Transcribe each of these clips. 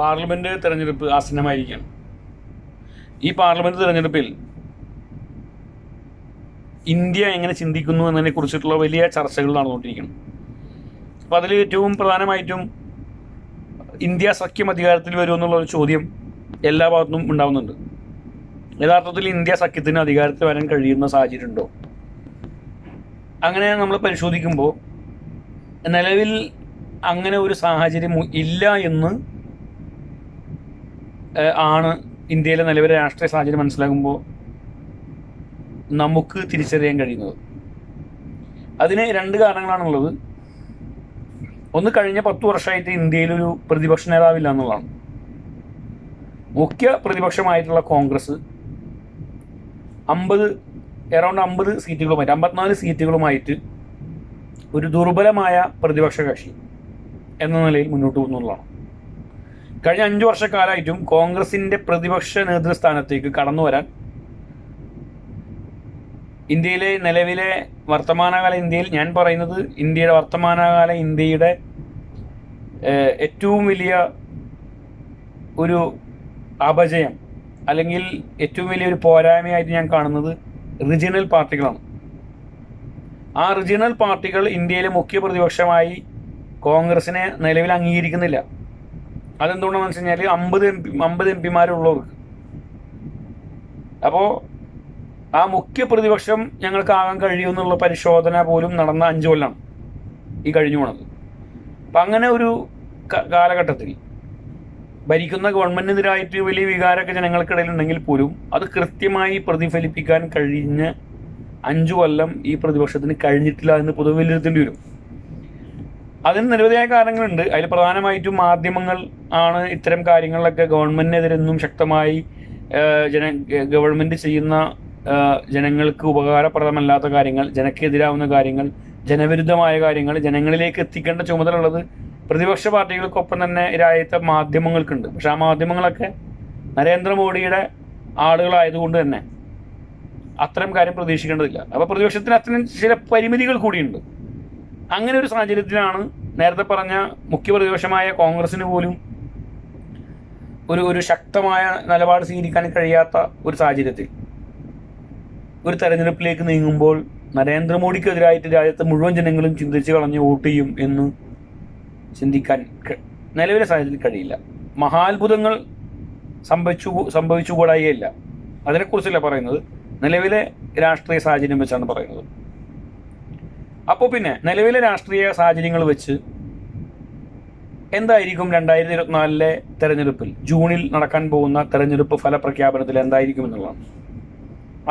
Parliament തിരഞ്ഞെടുപ്പ് ആസന്നമായിരിക്കുകയാണ് ഈ parliament തിരഞ്ഞെടുപ്പിൽ ഇന്ത്യ എങ്ങനെ ചിന്തിക്കുന്നു എന്നതിനെ കുറിച്ചിട്ടുള്ള വലിയ ചർച്ചകൾ നടന്നുകൊണ്ടിരിക്കുന്നു അപ്പോൾ അതിൽ ഏറ്റവും പ്രധാനമായിട്ടും ഇന്ത്യ സഖ്യം അധികാരത്തിൽ വരുമെന്നുള്ള ഒരു ചോദ്യം എല്ലാ ഭാഗത്തും ഉണ്ടാവുന്നുണ്ട്. യഥാർത്ഥത്തിൽ ഇന്ത്യ സഖ്യത്തിന് അധികാരത്തിൽ വരാൻ കഴിയുന്ന സാഹചര്യം ഉണ്ടോ? അങ്ങനെ നമ്മൾ പരിശോധിക്കുമ്പോൾ നിലവിൽ അങ്ങനെ ഒരു സാഹചര്യം ഇല്ല എന്ന് ആണ് ഇന്ത്യയിലെ നിലവിലെ രാഷ്ട്രീയ സാഹചര്യം മനസ്സിലാകുമ്പോൾ നമുക്ക് തിരിച്ചറിയാൻ കഴിയുന്നത്. അതിന് രണ്ട് കാരണങ്ങളാണുള്ളത്. ഒന്ന് കഴിഞ്ഞ പത്തു വർഷമായിട്ട് ഇന്ത്യയിലൊരു പ്രതിപക്ഷ നേതാവില്ല എന്നുള്ളതാണ്. മുഖ്യ പ്രതിപക്ഷമായിട്ടുള്ള കോൺഗ്രസ് അമ്പത് എറൗണ്ട് അമ്പത് സീറ്റുകളുമായിട്ട് അമ്പത്തിനാല് സീറ്റുകളുമായിട്ട് ഒരു ദുർബലമായ പ്രതിപക്ഷ കക്ഷി എന്ന നിലയിൽ മുന്നോട്ട് പോകുന്നതാണ് കഴിഞ്ഞ അഞ്ചു വർഷക്കാലമായിട്ടും കോൺഗ്രസിന്റെ പ്രതിപക്ഷ നേതൃസ്ഥാനത്തേക്ക് കടന്നു വരാൻ ഇന്ത്യയിലെ നിലവിലെ വർത്തമാനകാല ഇന്ത്യയിൽ ഞാൻ പറയുന്നത് ഇന്ത്യയുടെ വർത്തമാനകാല ഇന്ത്യയുടെ ഏറ്റവും വലിയ ഒരു അപജയം അല്ലെങ്കിൽ ഏറ്റവും വലിയൊരു പോരായ്മയായിട്ട് ഞാൻ കാണുന്നത് റിജിനൽ പാർട്ടികളാണ്. ആ റിജിനൽ പാർട്ടികൾ ഇന്ത്യയിലെ മുഖ്യ പ്രതിപക്ഷമായി കോൺഗ്രസിനെ നിലവിൽ അംഗീകരിക്കുന്നില്ല. അതെന്തുകൊണ്ടാണെന്ന് വെച്ച് കഴിഞ്ഞാൽ അമ്പത് എം പി അമ്പത് എം പിമാരുള്ളവർക്ക്. അപ്പോൾ ആ മുഖ്യ പ്രതിപക്ഷം ഞങ്ങൾക്ക് ആകാൻ കഴിയുമെന്നുള്ള പരിശോധന പോലും നടന്ന അഞ്ചു കൊല്ലമാണ് ഈ കഴിഞ്ഞു പോണത്. അപ്പം അങ്ങനെ ഒരു കാലഘട്ടത്തിൽ ഭരിക്കുന്ന ഗവൺമെന്റിനെതിരായിട്ട് വലിയ വികാരമൊക്കെ ജനങ്ങൾക്കിടയിലുണ്ടെങ്കിൽ പോലും അത് കൃത്യമായി പ്രതിഫലിപ്പിക്കാൻ കഴിഞ്ഞ അഞ്ചു കൊല്ലം ഈ പ്രതിപക്ഷത്തിന് കഴിഞ്ഞിട്ടില്ല എന്ന് പൊതുവെ വിലയിരുത്തേണ്ടി വരും. അതിന് നിരവധിയായ കാരണങ്ങളുണ്ട്. അതിൽ പ്രധാനമായിട്ടും മാധ്യമങ്ങൾ ആണ് ഇത്തരം കാര്യങ്ങളിലൊക്കെ ഗവൺമെന്റിനെതിരെന്നും ശക്തമായി ജന ഗവൺമെന്റ് ചെയ്യുന്ന ജനങ്ങൾക്ക് ഉപകാരപ്രദമല്ലാത്ത കാര്യങ്ങൾ ജനക്കെതിരാവുന്ന കാര്യങ്ങൾ ജനവിരുദ്ധമായ കാര്യങ്ങൾ ജനങ്ങളിലേക്ക് എത്തിക്കേണ്ട ചുമതല ഉള്ളത് പ്രതിപക്ഷ പാർട്ടികൾക്കൊപ്പം തന്നെ രാജ്യത്തെ മാധ്യമങ്ങൾക്കുണ്ട്. പക്ഷെ ആ മാധ്യമങ്ങളൊക്കെ നരേന്ദ്രമോദിയുടെ ആളുകളായതുകൊണ്ട് തന്നെ അത്തരം കാര്യം പ്രതീക്ഷിക്കേണ്ടതില്ല. അപ്പോൾ പ്രതിപക്ഷത്തിന് അത്തരം ചില പരിമിതികൾ കൂടിയുണ്ട്. അങ്ങനെ ഒരു സാഹചര്യത്തിലാണ് നേരത്തെ പറഞ്ഞ മുഖ്യപ്രതിപക്ഷമായ കോൺഗ്രസിന് പോലും ഒരു ഒരു ശക്തമായ നിലപാട് സ്വീകരിക്കാൻ കഴിയാത്ത ഒരു സാഹചര്യത്തിൽ. ഒരു തെരഞ്ഞെടുപ്പിലേക്ക് നീങ്ങുമ്പോൾ നരേന്ദ്രമോദിക്കെതിരായിട്ട് രാജ്യത്തെ മുഴുവൻ ജനങ്ങളും ചിന്തിച്ച് കളഞ്ഞ് വോട്ട് ചെയ്യും എന്ന് ചിന്തിക്കാൻ നിലവിലെ സാഹചര്യത്തിൽ കഴിയില്ല. മഹാത്ഭുതങ്ങൾ സംഭവിച്ചു സംഭവിച്ചുകൂടായില്ല അതിനെക്കുറിച്ചല്ല പറയുന്നത്? നിലവിലെ രാഷ്ട്രീയ സാഹചര്യം വെച്ചാണ് പറയുന്നത്. അപ്പോൾ പിന്നെ നിലവിലെ രാഷ്ട്രീയ സാഹചര്യങ്ങൾ വെച്ച് എന്തായിരിക്കും രണ്ടായിരത്തി ഇരുപത്തിനാലിലെ തെരഞ്ഞെടുപ്പിൽ? ജൂണിൽ നടക്കാൻ പോകുന്ന തെരഞ്ഞെടുപ്പ് ഫലപ്രഖ്യാപനത്തിൽ എന്തായിരിക്കും എന്നുള്ളതാണ്.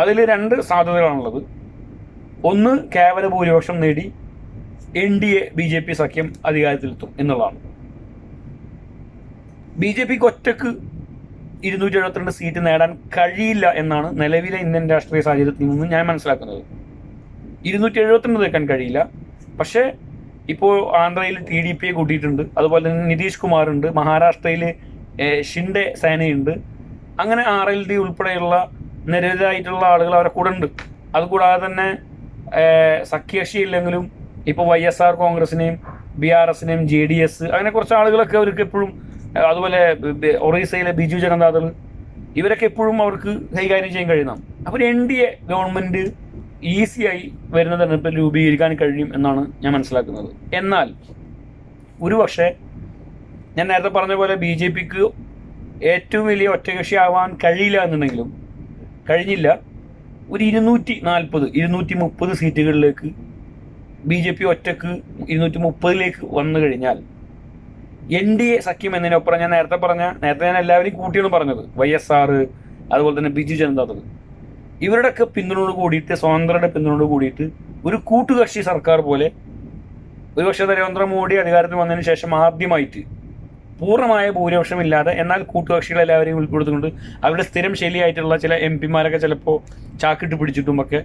അതിൽ രണ്ട് സാധ്യതകളാണുള്ളത്. ഒന്ന് കേവല ഭൂരിപക്ഷം നേടി N D A B J P സഖ്യം അധികാരത്തിലെത്തും എന്നുള്ളതാണ്. ബി ജെ പിക്ക് ഒറ്റയ്ക്ക് ഇരുന്നൂറ്റി എഴുപത്തിരണ്ട് സീറ്റ് നേടാൻ കഴിയില്ല എന്നാണ് നിലവിലെ ഇന്ത്യൻ രാഷ്ട്രീയ സാഹചര്യത്തിൽ നിന്ന് ഞാൻ മനസ്സിലാക്കുന്നത്. ഇരുന്നൂറ്റി എഴുപത്തിരണ്ട് നിൽക്കാൻ കഴിയില്ല. പക്ഷേ ഇപ്പോൾ ആന്ധ്രയിൽ ടി ഡി പിയെ കൂട്ടിയിട്ടുണ്ട്. അതുപോലെ തന്നെ നിതീഷ് കുമാർ ഉണ്ട് മഹാരാഷ്ട്രയിൽ ഷിൻഡെ സേനയുണ്ട്. അങ്ങനെ ആർ എൽ ഡി ഉൾപ്പെടെയുള്ള നിരവധിയായിട്ടുള്ള ആളുകൾ അവരെ കൂടെ ഉണ്ട്. അതുകൂടാതെ തന്നെ ഏഹ്, സഖ്യകക്ഷി ഇല്ലെങ്കിലും ഇപ്പോൾ വൈ എസ് ആർ കോൺഗ്രസിനെയും ബി ആർ എസിനെയും ജെ ഡി എസ് അങ്ങനെ കുറച്ച് ആളുകളൊക്കെ അവർക്ക് എപ്പോഴും അതുപോലെ ഒറീസയിലെ ബിജു ജനതാദൾ ഇവരൊക്കെ എപ്പോഴും അവർക്ക് കൈകാര്യം ചെയ്യാൻ കഴിയുന്നതാണ്. അപ്പോൾ എൻ ഡി എ ഗവൺമെന്റ് ഈസിയായി വരുന്ന തെരഞ്ഞെടുപ്പിൽ രൂപീകരിക്കാൻ കഴിയും എന്നാണ് ഞാൻ മനസ്സിലാക്കുന്നത്. എന്നാൽ ഒരു പക്ഷേ ഞാൻ നേരത്തെ പറഞ്ഞ പോലെ ബി ജെ പിക്ക് ഏറ്റവും വലിയ ഒറ്റകക്ഷി ആവാൻ കഴിയില്ല എന്നുണ്ടെങ്കിലും കഴിഞ്ഞില്ല. ഒരു ഇരുന്നൂറ്റി നാൽപ്പത് ഇരുന്നൂറ്റി മുപ്പത് സീറ്റുകളിലേക്ക് ബി ജെ പി ഒറ്റയ്ക്ക് ഇരുന്നൂറ്റി മുപ്പതിലേക്ക് വന്നു കഴിഞ്ഞാൽ എൻ ഡി എ സഖ്യം എന്നതിനൊപ്പം ഞാൻ നേരത്തെ പറഞ്ഞ നേരത്തെ ഞാൻ എല്ലാവരെയും കൂട്ടിയാണ് പറഞ്ഞത്. വൈ എസ് ആർ അതുപോലെ തന്നെ ബിജു ജനതാദൾ. ഇവരുടെയൊക്കെ പിന്തുണയോട് കൂടിയിട്ട് സ്വതന്ത്രയുടെ പിന്തുണയോട് കൂടിയിട്ട് ഒരു കൂട്ടുകക്ഷി സർക്കാർ പോലെ ഒരുപക്ഷെ നരേന്ദ്രമോദി അധികാരത്തിൽ വന്നതിന് ശേഷം ആദ്യമായിട്ട് പൂർണമായ ഭൂരിപക്ഷമില്ലാതെ എന്നാൽ കൂട്ടുകക്ഷികളെ എല്ലാവരെയും ഉൾപ്പെടുത്തുകൊണ്ട് അവരുടെ സ്ഥിരം ശൈലിയായിട്ടുള്ള ചില എം പിമാരൊക്കെ ചിലപ്പോൾ ചാക്കിട്ട് പിടിച്ചിട്ടും ഒക്കെ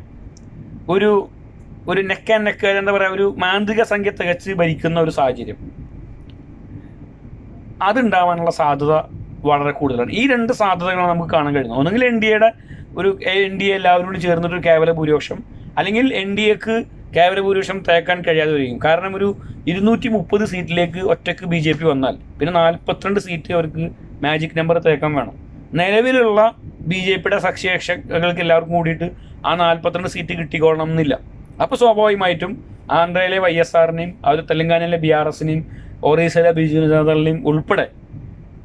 ഒരു ഒരു നെക്ക് ആൻഡ് നെക്ക് എന്താ പറയുക ഒരു മാന്ത്രിക സംഖ്യ തികച്ച് ഭരിക്കുന്ന ഒരു സാഹചര്യം. അതുണ്ടാവാനുള്ള സാധ്യത വളരെ കൂടുതലാണ്. ഈ രണ്ട് സാധ്യതകളാണ് നമുക്ക് കാണാൻ കഴിയുന്നത്. ഒന്നുകിൽ എൻ ഡി എയുടെ ഒരു എൻ ഡി എ എല്ലാവരും കൂടി ചേർന്നിട്ട് ഒരു കേവല ഭൂരിപക്ഷം. അല്ലെങ്കിൽ എൻ ഡി എക്ക് കേവല ഭൂരിപക്ഷം തേക്കാൻ കഴിയാതെ വരികയും കാരണം ഒരു ഇരുന്നൂറ്റി മുപ്പത് സീറ്റിലേക്ക് ഒറ്റയ്ക്ക് ബി ജെ പി വന്നാൽ പിന്നെ നാൽപ്പത്തിരണ്ട് സീറ്റ് അവർക്ക് മാജിക് നമ്പർ തേക്കാൻ വേണം. നിലവിലുള്ള ബി ജെ പിയുടെ സഖ്യകക്ഷികൾക്ക് എല്ലാവർക്കും കൂടിയിട്ട് ആ നാൽപ്പത്തിരണ്ട് സീറ്റ് കിട്ടിക്കോളണം എന്നില്ല അപ്പോൾ സ്വാഭാവികമായിട്ടും ആന്ധ്രയിലെ വൈ എസ് ആറിനെയും അവർ തെലങ്കാനയിലെ ബി ആർ എസിനെയും ഒറീസയിലെ ബിജു ജനതാദളിനെയും ഉൾപ്പെടെ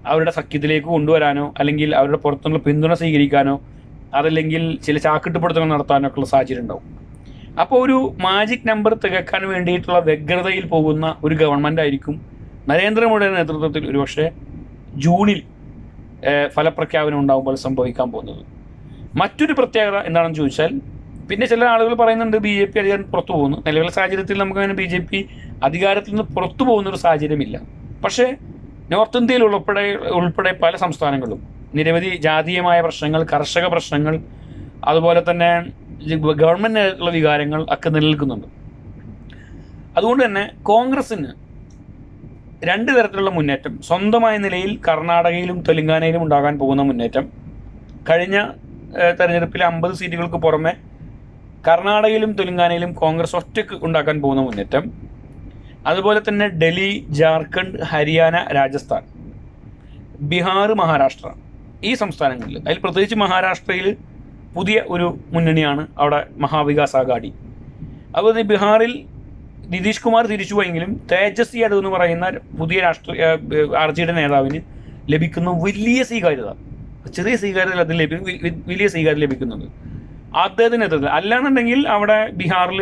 അവരുടെ സഖ്യത്തിലേക്ക് കൊണ്ടുവരാനോ അല്ലെങ്കിൽ അവരുടെ പുറത്തുനിന്നുള്ള പിന്തുണ സ്വീകരിക്കാനോ അതല്ലെങ്കിൽ ചില ചാക്കിട്ടുപിടുത്തങ്ങൾ നടത്താനൊക്കെയുള്ള സാഹചര്യം ഉണ്ടാവും. അപ്പോൾ ഒരു മാജിക് നമ്പർ തികക്കാൻ വേണ്ടിയിട്ടുള്ള വ്യഗ്രതയിൽ പോകുന്ന ഒരു ഗവൺമെന്റ് ആയിരിക്കും നരേന്ദ്രമോദിയുടെ നേതൃത്വത്തിൽ ഒരുപക്ഷെ ജൂണിൽ ഫലപ്രഖ്യാപനം ഉണ്ടാകുമ്പോൾ സംഭവിക്കാൻ പോകുന്നത്. മറ്റൊരു പ്രത്യേകത എന്താണെന്ന് ചോദിച്ചാൽ പിന്നെ ചില ആളുകൾ പറയുന്നുണ്ട് ബി ജെ പി അധികാരം പുറത്തു പോകുന്നു. നിലവിലെ സാഹചര്യത്തിൽ നമുക്ക് അങ്ങനെ ബി ജെ പി അധികാരത്തിൽ നിന്ന് പുറത്തു പോകുന്ന ഒരു സാഹചര്യമില്ല. പക്ഷേ നോർത്ത് ഇന്ത്യയിൽ ഉൾപ്പെടെ ഉൾപ്പെടെ പല സംസ്ഥാനങ്ങളിലും നിരവധി ജാതീയമായ പ്രശ്നങ്ങൾ കർഷക പ്രശ്നങ്ങൾ അതുപോലെ തന്നെ ഗവൺമെന്റിനുള്ള വികാരങ്ങൾ ഒക്കെ നിലനിൽക്കുന്നുണ്ട്. അതുകൊണ്ട് തന്നെ കോൺഗ്രസ്സിന് രണ്ട് തരത്തിലുള്ള മുന്നേറ്റം. സ്വന്തമായ നിലയിൽ കർണാടകയിലും തെലുങ്കാനയിലും ഉണ്ടാകാൻ പോകുന്ന മുന്നേറ്റം. കഴിഞ്ഞ തെരഞ്ഞെടുപ്പിലെ അമ്പത് സീറ്റുകൾക്ക് പുറമെ കർണാടകയിലും തെലുങ്കാനയിലും കോൺഗ്രസ് ഒറ്റയ്ക്ക് ഉണ്ടാക്കാൻ പോകുന്ന മുന്നേറ്റം. അതുപോലെ തന്നെ ഡൽഹി ജാർഖണ്ഡ് ഹരിയാന രാജസ്ഥാൻ ബീഹാർ മഹാരാഷ്ട്ര. ഈ സംസ്ഥാനങ്ങളിൽ അതിൽ പ്രത്യേകിച്ച് മഹാരാഷ്ട്രയിൽ പുതിയ ഒരു മുന്നണിയാണ് അവിടെ മഹാവികാസ് അഘാടി അതുപോലെ ബീഹാറിൽ നിതീഷ് കുമാർ തിരിച്ചുപോയെങ്കിലും തേജസ്വി യാദവ് എന്ന് പറയുന്ന പുതിയ രാഷ്ട്രീയ ആർ ജെ ഡി നേതാവിന് ലഭിക്കുന്ന വലിയ സ്വീകാര്യത ചെറിയ സ്വീകാര്യത അതിൽ ലഭി വി- വി- വലിയ സ്വീകാര്യത ലഭിക്കുന്നുണ്ട്. അദ്ദേഹത്തിന് നേതൃത്വം അല്ലാന്നുണ്ടെങ്കിൽ അവിടെ ബീഹാറിൽ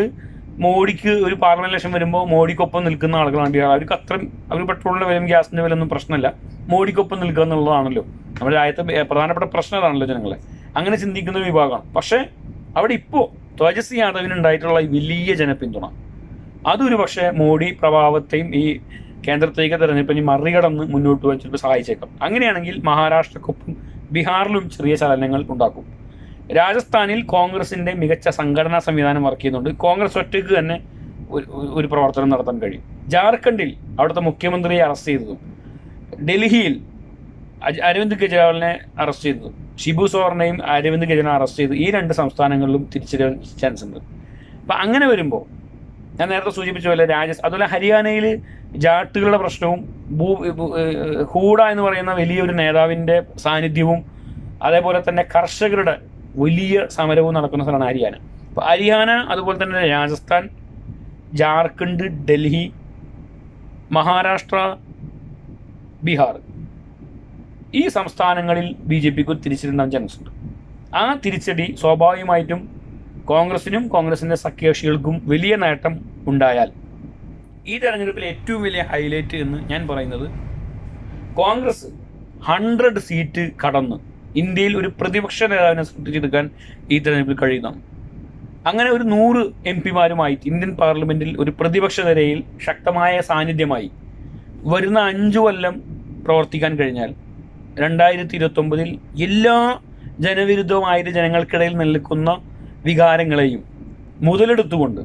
മോഡിക്ക് ഒരു പാർലമെന്റ് ഇലക്ഷൻ വരുമ്പോൾ മോഡിക്കൊപ്പം നിൽക്കുന്ന ആളുകളാണ് ബീഹാർ അവർക്ക് അത്രയും അവർ പെട്രോളിന്റെ വിലയും ഗ്യാസിന്റെ വില ഒന്നും പ്രശ്നമല്ല. മോഡിക്കൊപ്പം നിൽക്കുക എന്നുള്ളതാണല്ലോ. നമ്മുടെ രാജ്യത്തെ പ്രധാനപ്പെട്ട പ്രശ്നം അതാണല്ലോ ജനങ്ങളെ. അങ്ങനെ ചിന്തിക്കുന്ന ഒരു വിഭാഗമാണ്. പക്ഷേ അവിടെ ഇപ്പോൾ തേജസ്വി യാദവിന് ഉണ്ടായിട്ടുള്ള വലിയ ജനപിന്തുണ. അതൊരു പക്ഷേ മോഡി പ്രഭാവത്തെയും ഈ കേന്ദ്രത്തേക്ക് തെരഞ്ഞെടുപ്പിനെ മറികടന്ന് മുന്നോട്ട് വെച്ചിട്ട് സഹായിച്ചേക്കാം. അങ്ങനെയാണെങ്കിൽ മഹാരാഷ്ട്രക്കൊപ്പം ബീഹാറിലും ചെറിയ ചലനങ്ങൾ ഉണ്ടാക്കും. രാജസ്ഥാനിൽ കോൺഗ്രസിന്റെ മികച്ച സംഘടനാ സംവിധാനം വർക്ക് ചെയ്യുന്നുണ്ട്. കോൺഗ്രസ് ഒറ്റയ്ക്ക് തന്നെ ഒരു- പ്രവർത്തനം നടത്താൻ കഴിയും. ജാർഖണ്ഡിൽ അവിടുത്തെ മുഖ്യമന്ത്രിയെ അറസ്റ്റ് ചെയ്തതും ഡൽഹിയിൽ അരവിന്ദ് കെജ്രിവാളിനെ അറസ്റ്റ് ചെയ്തതും ഷിബു സോറിനെയും അരവിന്ദ് കെജ്രിവാളിനെ അറസ്റ്റ് ചെയ്തു. ഈ രണ്ട് സംസ്ഥാനങ്ങളിലും തിരിച്ചറിയാൻ ചാൻസ് ഉണ്ട്. അപ്പം അങ്ങനെ വരുമ്പോൾ ഞാൻ നേരത്തെ സൂചിപ്പിച്ച പോലെ രാജസ് അതുപോലെ ഹരിയാനയിൽ ജാട്ടുകളുടെ പ്രശ്നവും ഭൂ- ഹൂഡ എന്ന് പറയുന്ന വലിയൊരു നേതാവിന്റെ സാന്നിധ്യവും അതേപോലെ തന്നെ കർഷകരുടെ വലിയ സമരവും നടക്കുന്ന സ്ഥലമാണ് ഹരിയാന. അപ്പോൾ ഹരിയാന അതുപോലെ തന്നെ രാജസ്ഥാൻ ജാർഖണ്ഡ് ഡൽഹി മഹാരാഷ്ട്ര ബീഹാർ. ഈ സംസ്ഥാനങ്ങളിൽ ബി ജെ പിക്ക് തിരിച്ചടിണ്ടാകാൻ ചാൻസ് ഉണ്ട്. ആ തിരിച്ചടി സ്വാഭാവികമായിട്ടും കോൺഗ്രസിനും കോൺഗ്രസിന്റെ സഖ്യകക്ഷികൾക്കും വലിയ നേട്ടം ഉണ്ടായാൽ ഈ തെരഞ്ഞെടുപ്പിൽ ഏറ്റവും വലിയ ഹൈലൈറ്റ് എന്ന് ഞാൻ പറയുന്നത് കോൺഗ്രസ് ഹൺഡ്രഡ് സീറ്റ് കടന്ന് ഇന്ത്യയിൽ ഒരു പ്രതിപക്ഷ നേതാവിനെ സൃഷ്ടിച്ചെടുക്കാൻ ഈ തെരഞ്ഞെടുപ്പിൽ കഴിയുന്നതാണ് അങ്ങനെ ഒരു നൂറ് എം പിമാരുമായിട്ട് ഇന്ത്യൻ പാർലമെന്റിൽ ഒരു പ്രതിപക്ഷ നിരയിൽ ശക്തമായ സാന്നിധ്യമായി വരുന്ന അഞ്ചു കൊല്ലം പ്രവർത്തിക്കാൻ കഴിഞ്ഞാൽ രണ്ടായിരത്തി ഇരുപത്തൊമ്പതിൽ എല്ലാ ജനവിരുദ്ധമായിട്ട് ജനങ്ങൾക്കിടയിൽ നിലനിൽക്കുന്ന വികാരങ്ങളെയും മുതലെടുത്തുകൊണ്ട്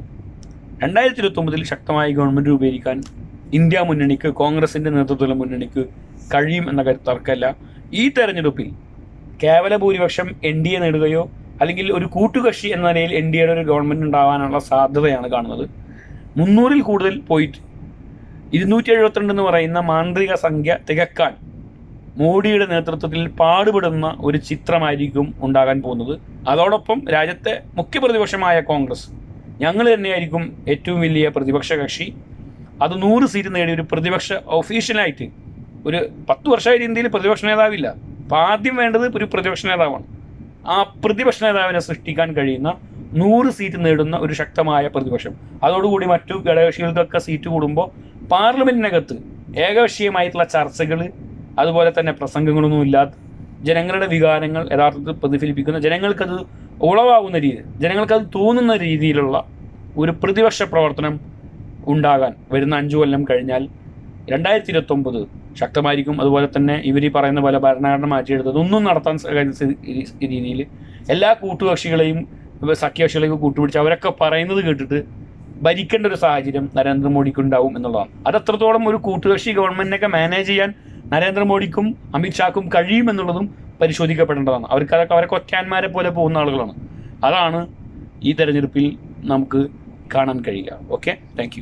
രണ്ടായിരത്തി ഇരുപത്തൊമ്പതിൽ ശക്തമായ ഗവൺമെന്റ് രൂപീകരിക്കാൻ ഇന്ത്യ മുന്നണിക്ക് കോൺഗ്രസിന്റെ നേതൃത്വത്തിലുള്ള മുന്നണിക്ക് കഴിയും എന്ന കാര്യം തർക്കമല്ല ഈ തെരഞ്ഞെടുപ്പിൽ കേവല ഭൂരിപക്ഷം എൻ ഡി എ നേടുകയോ അല്ലെങ്കിൽ ഒരു കൂട്ടുകക്ഷി എന്ന നിലയിൽ എൻ ഡി എയുടെ ഒരു ഗവൺമെന്റ് ഉണ്ടാവാനുള്ള സാധ്യതയാണ് കാണുന്നത്. മുന്നൂറിൽ കൂടുതൽ പോയിട്ട് ഇരുന്നൂറ്റി എഴുപത്തിരണ്ട് എന്ന് പറയുന്ന മാന്ത്രിക സംഖ്യ തികക്കാൻ മോഡിയുടെ നേതൃത്വത്തിൽ പാടുപെടുന്ന ഒരു ചിത്രമായിരിക്കും ഉണ്ടാകാൻ പോകുന്നത്. അതോടൊപ്പം രാജ്യത്തെ മുഖ്യ പ്രതിപക്ഷമായ കോൺഗ്രസ് ഞങ്ങൾ തന്നെയായിരിക്കും ഏറ്റവും വലിയ പ്രതിപക്ഷ കക്ഷി. അത് നൂറ് സീറ്റ് നേടിയ ഒരു പ്രതിപക്ഷ ഒഫീഷ്യലായിട്ട് ഒരു പത്ത് വർഷമായിട്ട് ഇന്ത്യയിൽ പ്രതിപക്ഷ നേതാവില്ല. അപ്പം ആദ്യം വേണ്ടത് ഒരു പ്രതിപക്ഷ നേതാവാണ്. ആ പ്രതിപക്ഷ നേതാവിനെ സൃഷ്ടിക്കാൻ കഴിയുന്ന നൂറ് സീറ്റ് നേടുന്ന ഒരു ശക്തമായ പ്രതിപക്ഷം. അതോടുകൂടി മറ്റു ഘടകകക്ഷികൾക്കൊക്കെ സീറ്റ് കൂടുമ്പോൾ പാർലമെന്റിനകത്ത് ഏകപക്ഷീയമായിട്ടുള്ള ചർച്ചകൾ അതുപോലെ തന്നെ പ്രസംഗങ്ങളൊന്നും ഇല്ലാത്ത ജനങ്ങളുടെ വികാരങ്ങൾ യഥാർത്ഥത്തിൽ പ്രതിഫലിപ്പിക്കുന്ന ജനങ്ങൾക്കത് ഉളവാകുന്ന രീതി ജനങ്ങൾക്കത് തോന്നുന്ന രീതിയിലുള്ള ഒരു പ്രതിപക്ഷ പ്രവർത്തനം ഉണ്ടാകാൻ വരുന്ന അഞ്ചു കൊല്ലം കഴിഞ്ഞാൽ രണ്ടായിരത്തി ഇരുപത്തൊമ്പത് ശക്തമായിരിക്കും. അതുപോലെ തന്നെ ഇവർ ഈ പറയുന്ന പോലെ ഭരണഘടന മാറ്റിയെടുത്തത് ഒന്നും നടത്താൻ രീതിയിൽ എല്ലാ കൂട്ടുകക്ഷികളെയും സഖ്യകക്ഷികളെയും കൂട്ടുപിടിച്ച് അവരൊക്കെ പറയുന്നത് കേട്ടിട്ട് ഭരിക്കേണ്ട ഒരു സാഹചര്യം നരേന്ദ്രമോദിക്ക് ഉണ്ടാവും എന്നുള്ളതാണ്. അത് അത്രത്തോളം ഒരു കൂട്ടുകക്ഷി ഗവൺമെന്റിനൊക്കെ മാനേജ് ചെയ്യാൻ നരേന്ദ്രമോദിക്കും അമിത്ഷാക്കും കഴിയുമെന്നുള്ളതും പരിശോധിക്കപ്പെടേണ്ടതാണ്. അവർക്ക് അതൊക്കെ അവരൊക്കെ ഒറ്റയാന്മാരെ പോലെ പോകുന്ന ആളുകളാണ്. അതാണ് ഈ തെരഞ്ഞെടുപ്പിൽ നമുക്ക് കാണാൻ കഴിയുക. ഓക്കെ? താങ്ക്